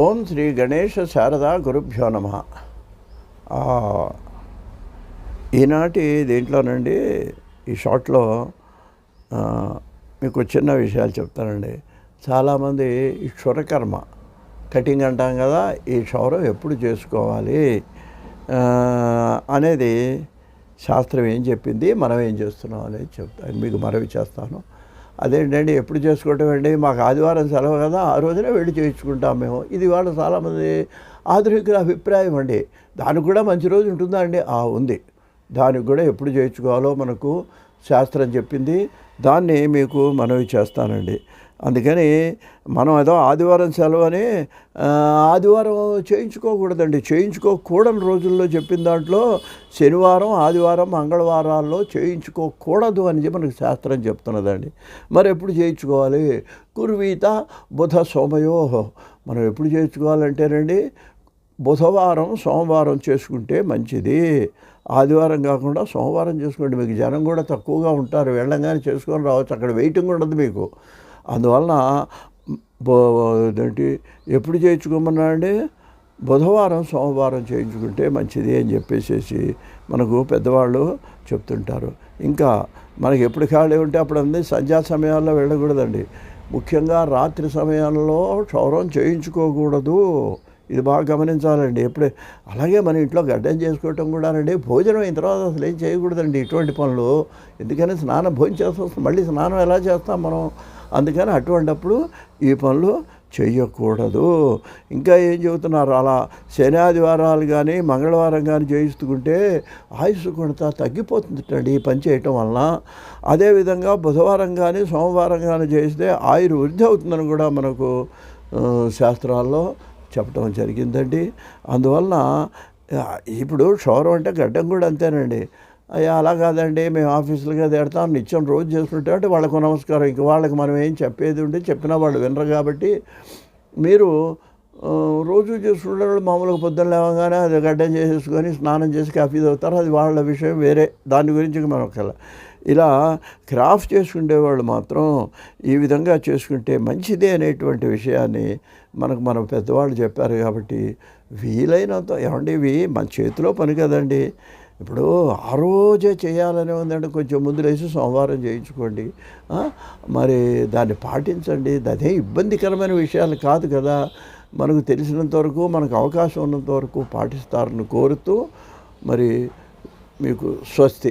ఓం శ్రీ గణేష శారదా గురుభ్యో నమ. ఈనాటి దీంట్లోనండి ఈ షార్ట్లో మీకు చిన్న విషయాలు చెప్తానండి. చాలామంది ఈ క్షురకర్మ కటింగ్ అంటాం కదా ఈ క్షౌరం ఎప్పుడు చేసుకోవాలి అనేది శాస్త్రం ఏం చెప్పింది మనం ఏం చేస్తున్నాం అనేది చెప్తాను మీకు మనవి చేస్తాను. అదేంటండి ఎప్పుడు చేసుకోవటం అండి? మాకు ఆదివారం సెలవు కదా ఆ రోజునే వెళ్ళి చేయించుకుంటాం మేము. ఇది వాళ్ళ చాలామంది ఆధునికుల అభిప్రాయం అండి. దానికి కూడా మంచి రోజు ఉంటుందా అండి? ఆ ఉంది. దానికి కూడా ఎప్పుడు చేయించుకోవాలో మనకు శాస్త్రం చెప్పింది. దాన్ని మీకు మనవి చేస్తానండి. అందుకని మనం ఏదో ఆదివారం సెలవు అని ఆదివారం చేయించుకోకూడదండి. చేయించుకోకూడని రోజుల్లో చెప్పిన దాంట్లో శనివారం ఆదివారం మంగళవారాల్లో చేయించుకోకూడదు అని చెప్పి మనకు శాస్త్రం చెప్తున్నదండి. మరి ఎప్పుడు చేయించుకోవాలి? కుర్వీత బుధ సోమయో. మనం ఎప్పుడు చేయించుకోవాలంటేనండి బుధవారం సోమవారం చేసుకుంటే మంచిది. ఆదివారం కాకుండా సోమవారం చేసుకోండి. మీకు జనం కూడా తక్కువగా ఉంటారు. వెళ్ళంగానే చేసుకొని రావచ్చు. అక్కడ వెయిటింగ్ ఉండదు మీకు. అందువలన బో ఏంటి ఎప్పుడు చేయించుకోమన్నా అండి బుధవారం సోమవారం చేయించుకుంటే మంచిది అని చెప్పేసేసి మనకు పెద్దవాళ్ళు చెప్తుంటారు. ఇంకా మనకి ఎప్పుడు ఖాళీ ఉంటే అప్పుడు అంది సంధ్యా సమయాల్లో వెళ్ళకూడదండి. ముఖ్యంగా రాత్రి సమయంలో క్షౌరం చేయించుకోకూడదు. ఇది బాగా గమనించాలండి. ఎప్పుడే అలాగే మన ఇంట్లో గడ్డం చేసుకోవటం కూడానండి. భోజనం అయిన తర్వాత అసలు ఏం చేయకూడదండి ఇటువంటి పనులు. ఎందుకని స్నానం భోజనం చేస్తాం మళ్ళీ స్నానం ఎలా చేస్తాం మనం? అందుకని అటువంటప్పుడు ఈ పనులు చేయకూడదు ఇంకా ఏం చెబుతున్నారు? అలా శనాదివారాలు కానీ మంగళవారం కానీ చేయిస్తుంటే ఆయుష్ కొడత తగ్గిపోతుందండి ఈ పని చేయటం వలన. అదేవిధంగా బుధవారం కానీ సోమవారం కానీ చేస్తే ఆయుర్ వృద్ధి అవుతుందని కూడా మనకు శాస్త్రాల్లో చెప్పడం జరిగిందండి. అందువలన ఇప్పుడు క్షౌరం అంటే గడ్డం కూడా అంతేనండి. అయ్యా అలా కాదండి మేము ఆఫీసులుగా తిడతాం నిత్యం రోజు చేసుకుంటే అంటే వాళ్ళకు నమస్కారం. ఇంక వాళ్ళకి మనం ఏం చెప్పేది ఉంటే చెప్పినా వాళ్ళు వినరు కాబట్టి మీరు రోజు చేసుకుంటే వాళ్ళు మామూలుగా పొద్దున్న లేవగానే అది గడ్డం చేసేసుకొని స్నానం చేసి కాఫీ తాగుతారు. అది వాళ్ళ విషయం వేరే. దాని గురించి మనం ఒకవేళ ఇలా క్రాఫ్ట్ చేసుకునే వాళ్ళు మాత్రం ఈ విధంగా చేసుకుంటే మంచిదే అనేటువంటి విషయాన్ని మనకు మన పెద్దవాళ్ళు చెప్పారు కాబట్టి వీలైనంత. ఏమండి ఇవి మన చేతిలో పని కదండి. ఇప్పుడు ఆ రోజే చేయాలని ఉందంటే కొంచెం ముందు లేచి సోమవారం చేయించుకోండి. మరి దాన్ని పాటించండి. అదే ఇబ్బందికరమైన విషయాలు కాదు కదా. మనకు తెలిసినంత వరకు మనకు అవకాశం ఉన్నంత వరకు పాటిస్తారని కోరుతూ మరి మీకు స్వస్తి.